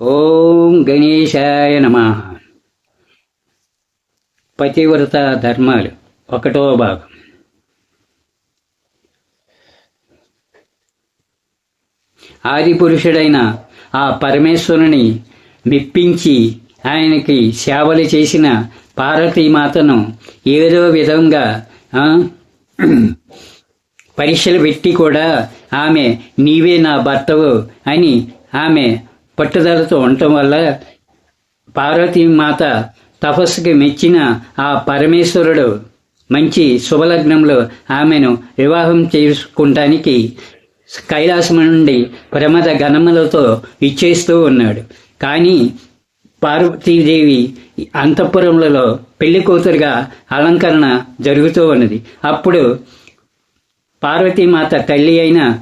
ఓం గణేశాయ నమ. పతివ్రత ధర్మాలు ఒకటో భాగం. ఆది పురుషుడైన ఆ పరమేశ్వరుని మెప్పించి ఆయనకి సేవలు చేసిన పార్వతీమాతను ఏదో విధంగా ఆ, పరీక్షలు పెట్టి కూడా ఆమె నీవే నా భర్తవు అని ఆమె పట్టుదలతో ఉండటం వల్ల పార్వతీమాత తపస్సుకి మెచ్చిన ఆ పరమేశ్వరుడు మంచి శుభలగ్నంలో ఆమెను వివాహం చేసుకుంటానికి కైలాసం నుండి ప్రమద గణములతో ఇచ్చేస్తూ ఉన్నాడు. కానీ పార్వతీదేవి అంతఃపురములలో పెళ్ళి కూతురుగా అలంకరణ జరుగుతూ ఉన్నది. అప్పుడు పార్వతీమాత తల్లి అయిన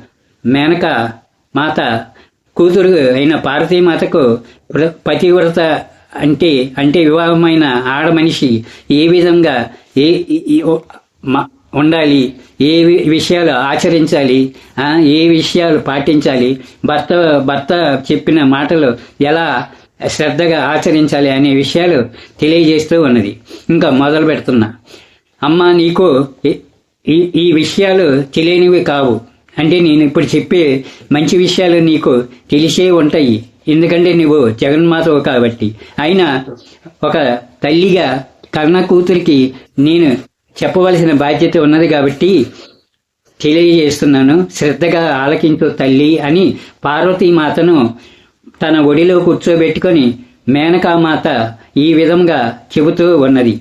మేనక మాత కూతురు అయిన పార్వతీమాతకు పతివ్రత అంటే అంటే వివాహమైన ఆడ మనిషి ఏ విధంగా ఏ ఉండాలి ఏ విషయాలు ఆచరించాలి ఏ విషయాలు పాటించాలి భర్త భర్త చెప్పిన మాటలు ఎలా శ్రద్ధగా ఆచరించాలి అనే విషయాలు తెలియజేస్తూ ఉన్నది. ఇంకా మొదలు పెడుతున్నా అమ్మ నీకు ఈ ఈ విషయాలు తెలియనివి కావు. అంటే నేను ఇప్పుడు చెప్పే మంచి విషయాలు నీకు తెలిసే ఉంటాయి. ఎందుకంటే నువ్వు జగన్మాతవు కాబట్టి. అయినా ఒక తల్లిగా కర్ణ కూతురికి నేను చెప్పవలసిన బాధ్యత ఉన్నది కాబట్టి తెలియజేస్తున్నాను. శ్రద్ధగా ఆలకించు తల్లి అని పార్వతీమాతను తన ఒడిలో కూర్చోబెట్టుకొని మేనకామాత ఈ విధంగా చెబుతూ ఉన్నది.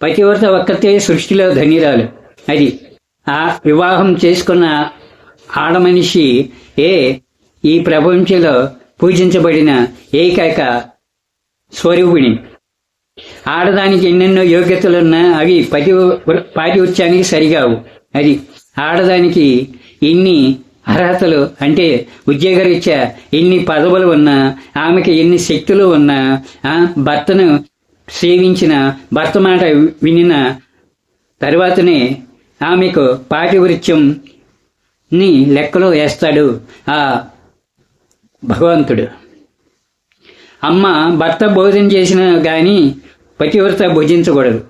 పతివ్రత ఒక్కతే సృష్టిలో ధనిరాలు. అది ఆ వివాహం చేసుకున్న ఆడమనిషి ఏ ఈ ప్రపంచంలో పూజించబడిన ఏకైక స్వరూపిణి. ఆడదానికి ఎన్నెన్నో యోగ్యతలున్నా అవి పతి పాతివృత్యానికి సరిగావు. అది ఆడదానికి ఎన్ని అర్హతలు అంటే ఉద్యోగరీత్యా ఎన్ని పదవులు ఉన్నా ఆమెకి ఎన్ని శక్తులు ఉన్నా ఆ, భర్తను సేవించిన భర్త మాట వినిన తర్వాతనే ఆమెకు పాటివృత్యంని లెక్కలో వేస్తాడు ఆ భగవంతుడు. అమ్మ భర్త భోజనం చేసిన కానీ పతివ్రత భుజించకూడదు.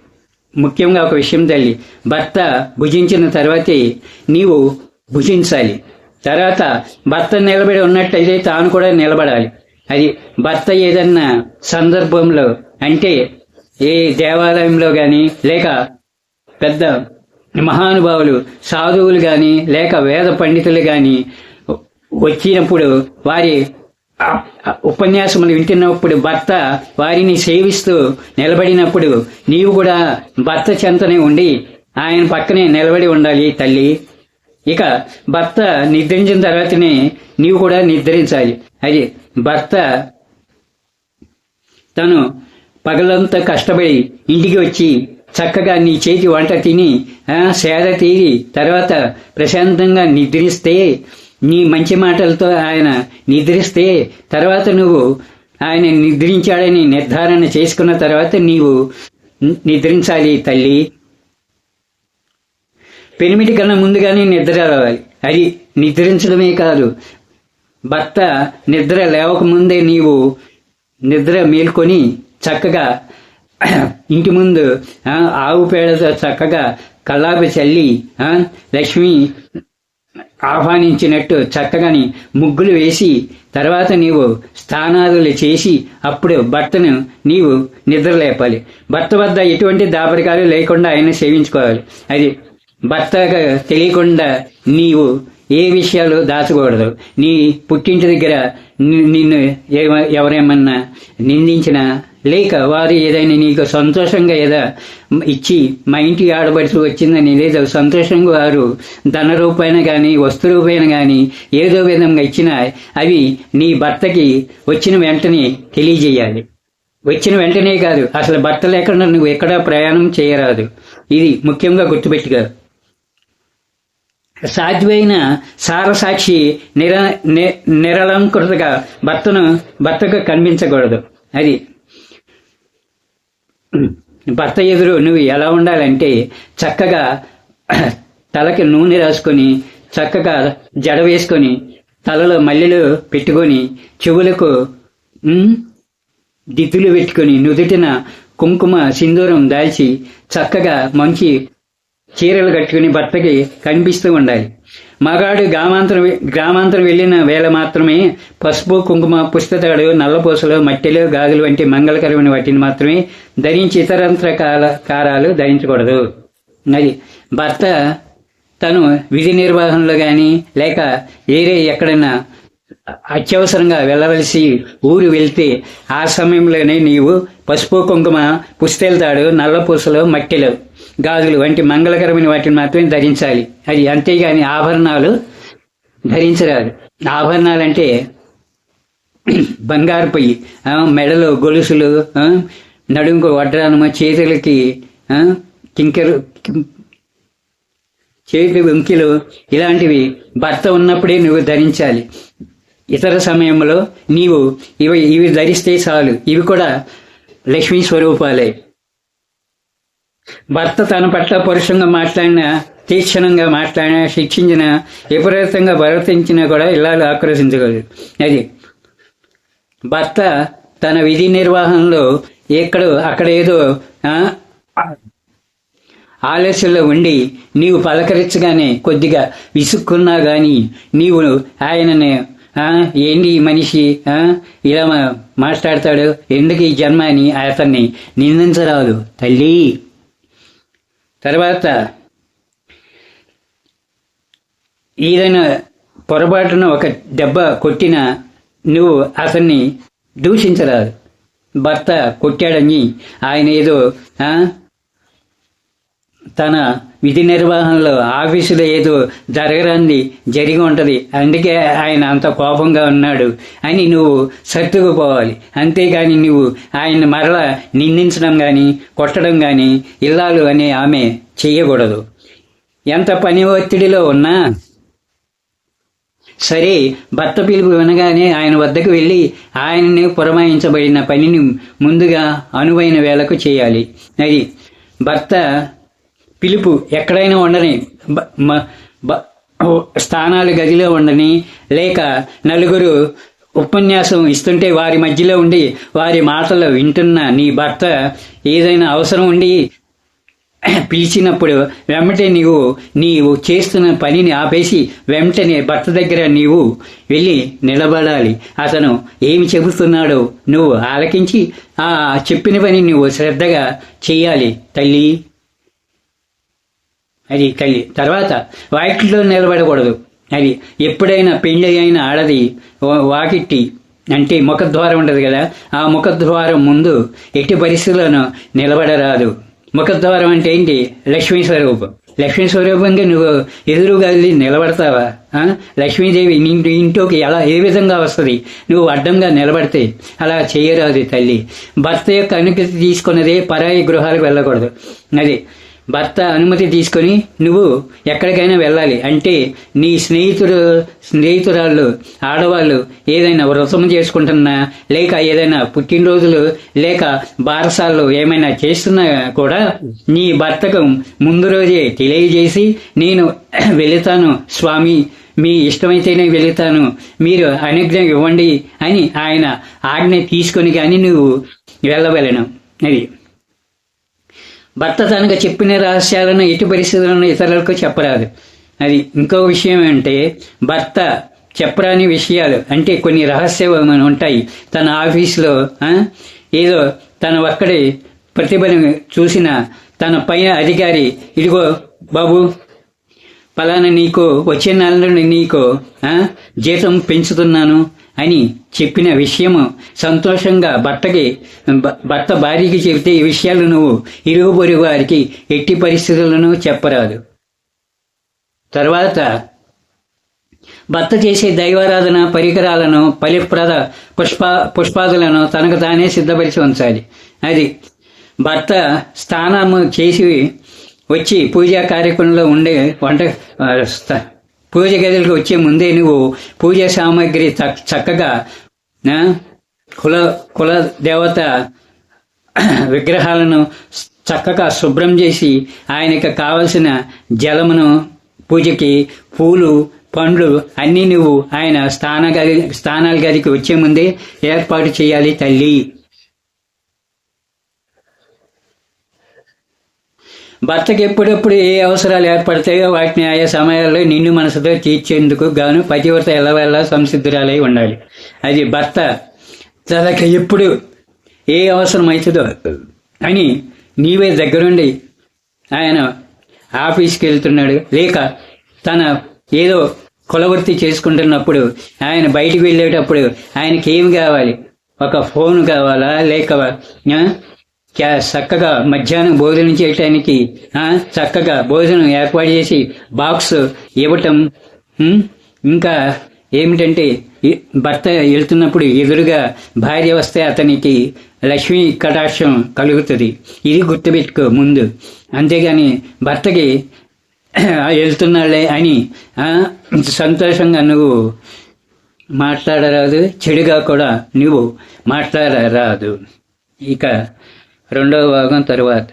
ముఖ్యంగా ఒక విషయం తల్లి భర్త భుజించిన తర్వాతే నీవు భుజించాలి. తర్వాత భర్త నిలబడి ఉన్నట్టయితే తాను కూడా నిలబడాలి. అది భర్త ఏదన్నా సందర్భంలో అంటే ఏ దేవాలయంలో గాని లేక పెద్ద మహానుభావులు సాధువులు గాని లేక వేద పండితులు గాని వచ్చినప్పుడు వారి ఉపన్యాసములు వింటున్నప్పుడు భర్త వారిని సేవిస్తూ నిలబడినప్పుడు నీవు కూడా భర్త చెంతనే ఉండి ఆయన పక్కనే నిలబడి ఉండాలి తల్లి. ఇక భర్త నిద్రించిన తర్వాతనే నీవు కూడా నిద్రించాలి. అది భర్త తను పగలంతా కష్టపడి ఇంటికి వచ్చి చక్కగా నీ చేతి వంట తిని సేద తీరి తర్వాత ప్రశాంతంగా నిద్రిస్తే నీ మంచి మాటలతో ఆయన నిద్రిస్తే తర్వాత నువ్వు ఆయన నిద్రించాడని నిర్ధారణ చేసుకున్న తర్వాత నీవు నిద్రించాలి తల్లి. పెనిమిటి కన్నా ముందుగానే నిద్ర రావాలి. అది నిద్రించడమే కాదు. భర్త నిద్ర లేవకముందే నీవు నిద్ర మేల్కొని చక్కగా ఇంటి ముందు ఆవు పేడతో చక్కగా కల్లాపి చల్లి లక్ష్మి ఆహ్వానించినట్టు చక్కగాని ముగ్గులు వేసి తర్వాత నీవు స్థానాదులు చేసి అప్పుడు భర్తను నీవు నిద్రలేపాలి. భర్త వద్ద ఎటువంటి దాపరికాలు లేకుండా ఆయన సేవించుకోవాలి. అది భర్త తెలియకుండా నీవు ఏ విషయాలు దాచకూడదు. నీ పుట్టింటి దగ్గర నిన్ను ఎవరేమన్నా నిందించినా లేక వారు ఏదైనా నీకు సంతోషంగా ఏదో ఇచ్చి మా ఇంటి ఆడబడుతూ వచ్చిందని లేదా సంతోషంగా వారు ధన రూపాయన కానీ వస్తు రూపాయన కానీ ఏదో విధంగా ఇచ్చినా అవి నీ భర్తకి వచ్చిన వెంటనే తెలియజేయాలి. వచ్చిన వెంటనే కాదు అసలు భర్త లేకుండా నువ్వు ఎక్కడా ప్రయాణం చేయరాదు. ఇది ముఖ్యంగా గుర్తుపెట్టుగా సాధ్యమైన సారసాక్షి నిర ని- నిరలంకృతగా భర్తను భర్తకు కనిపించకూడదు. అది భర్త ఎదురు నువ్వు ఎలా ఉండాలంటే చక్కగా తలకి నూనె రాసుకొని చక్కగా జడ వేసుకొని తలలో మల్లెలు పెట్టుకొని చెవులకు దిద్దులు పెట్టుకొని నుదుటిన కుంకుమ సింధూరం దాల్చి చక్కగా మంచి చీరలు కట్టుకుని భర్తకి కనిపిస్తూ ఉండాలి. మగాడు గ్రామాంతరం గ్రామాంతరం వెళ్ళిన వేళ మాత్రమే పసుపు కుంకుమ పుస్తకాలు నల్లపూసలు మట్టెలు గాజులు వంటి మంగళకరమైన వాటిని మాత్రమే ధరించి ఇతరంత్ర కాల కారాలు ధరించకూడదు. అది భర్త తను విధి నిర్వహణలో కానీ లేక ఏరే ఎక్కడైనా అత్యవసరంగా వెళ్ళవలసి ఊరు వెళ్తే ఆ సమయంలోనే నీవు పసుపు కుంకుమ పుస్తెళ్తాడు నల్ల పూసలు మట్టెలు గాజులు వంటి మంగళకరమైన వాటిని మాత్రమే ధరించాలి. అది అంతేగాని ఆభరణాలు ధరించరాదు. ఆభరణాలంటే బంగారు పొయ్యి మెడలు మెడలో గొలుసులు నడుముకు వడ్రానము చేతులకి ఆ, కింకెరు చేతి వెంకిలు ఇలాంటివి భర్త ఉన్నప్పుడే నువ్వు ధరించాలి. ఇతర సమయంలో నీవు ఇవి ఇవి ధరిస్తే చాలు. ఇవి కూడా లక్ష్మీ స్వరూపాలే. భర్త తన పట్ల పరుషంగా మాట్లాడిన తీక్షణంగా మాట్లాడిన శిక్షించిన విపరీతంగా ప్రవర్తించినా కూడా ఇల్లాలు ఆక్రోశించగలదు అది భర్త తన విధి నిర్వహణలో ఎక్కడో అక్కడ ఏదో ఆ, ఆలస్యంలో ఉండి నీవు పలకరించగానే కొద్దిగా విసుక్కున్నా గాని నీవు ఆయనని ఏంటి ఈ మనిషి? ఆ, ఇలా మాట్లాడతాడు. ఎందుకు ఈ జన్మ అని అతన్ని నిందించరాదు తల్లి. తర్వాత ఏదైనా పొరపాటున ఒక దెబ్బ కొట్టినా నువ్వు అతన్ని దూషించరాదు. భర్త కొట్టాడని ఆయన ఏదో ఆ, తన విధి నిర్వహణలో ఆఫీసులో ఏదో జరగరాంది జరిగి ఉంటుంది. అందుకే ఆయన అంత కోపంగా ఉన్నాడు. అని నువ్వు సర్దుకుపోవాలి. అంతేగాని నువ్వు ఆయన మరలా నిందించడం కానీ కొట్టడం కానీ ఇల్లాలు అనే ఆమె చెయ్యకూడదు. ఎంత పని ఒత్తిడిలో ఉన్నా సరే భర్త పిలుపు వినగానే ఆయన వద్దకు వెళ్ళి ఆయనని పురమాయించబడిన పనిని ముందుగా అనువైన వేళకు చేయాలి. అది భర్త పిలుపు ఎక్కడైనా ఉండని స్థానాలు గదిలో ఉండని లేక నలుగురు ఉపన్యాసం ఇస్తుంటే వారి మధ్యలో ఉండి వారి మాటలు వింటున్న నీ భర్త ఏదైనా అవసరం ఉండి పిలిచినప్పుడు వెంటనే నీవు నీవు చేస్తున్న పనిని ఆపేసి వెంటనే భర్త దగ్గర నీవు వెళ్ళి నిలబడాలి. అతను ఏమి చెబుతున్నాడో నువ్వు ఆలకించి ఆ చెప్పిన పని నువ్వు శ్రద్ధగా చేయాలి తల్లి. అది తల్లి. తర్వాత వాకిట్లో నిలబడకూడదు. అది ఎప్పుడైనా పెళ్ళి అయిన ఆడది వాకిట్టి అంటే ముఖద్వారం ఉండదు కదా ఆ ముఖద్వారం ముందు ఎట్టి పరిస్థితుల్లోనూ నిలబడరాదు. ముఖద్వారం అంటే ఏంటి? లక్ష్మీ స్వరూపం. లక్ష్మీ స్వరూపంగా నువ్వు ఎదురుగా వెళ్ళి నిలబడతావా? లక్ష్మీదేవి నీ ఇంట్లోకి ఎలా ఏ విధంగా వస్తుంది? నువ్వు అడ్డంగా నిలబడితే అలా చేయరాదు తల్లి. భర్త యొక్క అనుమతి తీసుకున్నదే పరాయి గృహాలకు వెళ్ళకూడదు. అది భర్త అనుమతి తీసుకొని నువ్వు ఎక్కడికైనా వెళ్ళాలి అంటే నీ స్నేహితుడు స్నేహితురాళ్ళు ఆడవాళ్ళు ఏదైనా వ్రతం చేసుకుంటున్నా లేక ఏదైనా పుట్టినరోజులు లేక బారసాలు ఏమైనా చేస్తున్నా కూడా నీ భర్తకు ముందు రోజే తెలియజేసి నేను వెళుతాను. స్వామి మీ ఇష్టమైతేనే వెళుతాను. మీరు అనుజ్ఞ ఇవ్వండి అని ఆయన ఆజ్ఞ తీసుకొని కానీ నువ్వు వెళ్ళవలను. అది. భర్త తనకు చెప్పిన రహస్యాలను ఎటు పరిస్థితులను ఇతరులకు చెప్పరాదు. అది ఇంకో విషయం ఏంటంటే భర్త చెప్పరాని విషయాలు అంటే కొన్ని రహస్యమైన ఉంటాయి. తన ఆఫీస్లో ఏదో తన ఒక్కడి ప్రతిభను చూసిన తన పైన అధికారి ఇదిగో బాబు పలానా నీకు వచ్చే నెల నుండి నీకు జీతం పెంచుతున్నాను అని చెప్పిన విషయము సంతోషంగా భర్తకి భర్త భార్యకి చెబితే ఈ విషయాలు నువ్వు ఇరుగు పొరుగు వారికి ఎట్టి పరిస్థితులను చెప్పరాదు. తర్వాత భర్త చేసే దైవారాధన పరికరాలను ఫలిప్రద పుష్ప పుష్పాదులను తనకు తానే సిద్ధపరిచి ఉంచాలి. అది భర్త స్నానము చేసి వచ్చి పూజా కార్యక్రమంలో ఉండే వంట పూజ గదిలకు వచ్చే ముందే నువ్వు పూజా సామాగ్రి చక్కగా కుల కుల దేవత విగ్రహాలను చక్కగా శుభ్రం చేసి ఆయనకు కావలసిన జలమును పూజకి పూలు పండ్లు అన్నీ నువ్వు ఆయన స్థాన గది స్థానాల గదికి వచ్చే ముందే ఏర్పాటు చేయాలి తల్లి. భర్తకి ఎప్పుడెప్పుడు ఏ అవసరాలు ఏర్పడతాయో వాటిని ఆయా సమయాల్లో నిన్ను మనసుతో తీర్చేందుకు గాను పతివ్రత ఎల్లవెల్లా సంసిద్ధురాలై ఉండాలి. అది భర్త తనకి ఎప్పుడు ఏ అవసరం అవుతుందో అని నీవే దగ్గరుండి ఆయన ఆఫీస్కి వెళ్తున్నాడు. లేక తన ఏదో కులవృత్తి చేసుకుంటున్నప్పుడు ఆయన బయటికి వెళ్ళేటప్పుడు ఆయనకి ఏమి కావాలి? ఒక ఫోన్ కావాలా? లేక చక్కగా మధ్యాహ్నం భోజనం చేయటానికి చక్కగా భోజనం ఏర్పాటు చేసి బాక్స్ ఇవ్వటం ఇంకా ఏమిటంటే భర్త వెళ్తున్నప్పుడు ఎదురుగా భార్య వస్తే అతనికి లక్ష్మీ కటాక్షం కలుగుతుంది. ఇది గుర్తుపెట్టుకో ముందు. అంతేగాని భర్తకి వెళ్తున్నాళ్ళే అని సంతోషంగా నువ్వు మాట్లాడరాదు చెడుగా కూడా నువ్వు మాట్లాడరాదు. ఇక రెండవ భాగం తరువాత.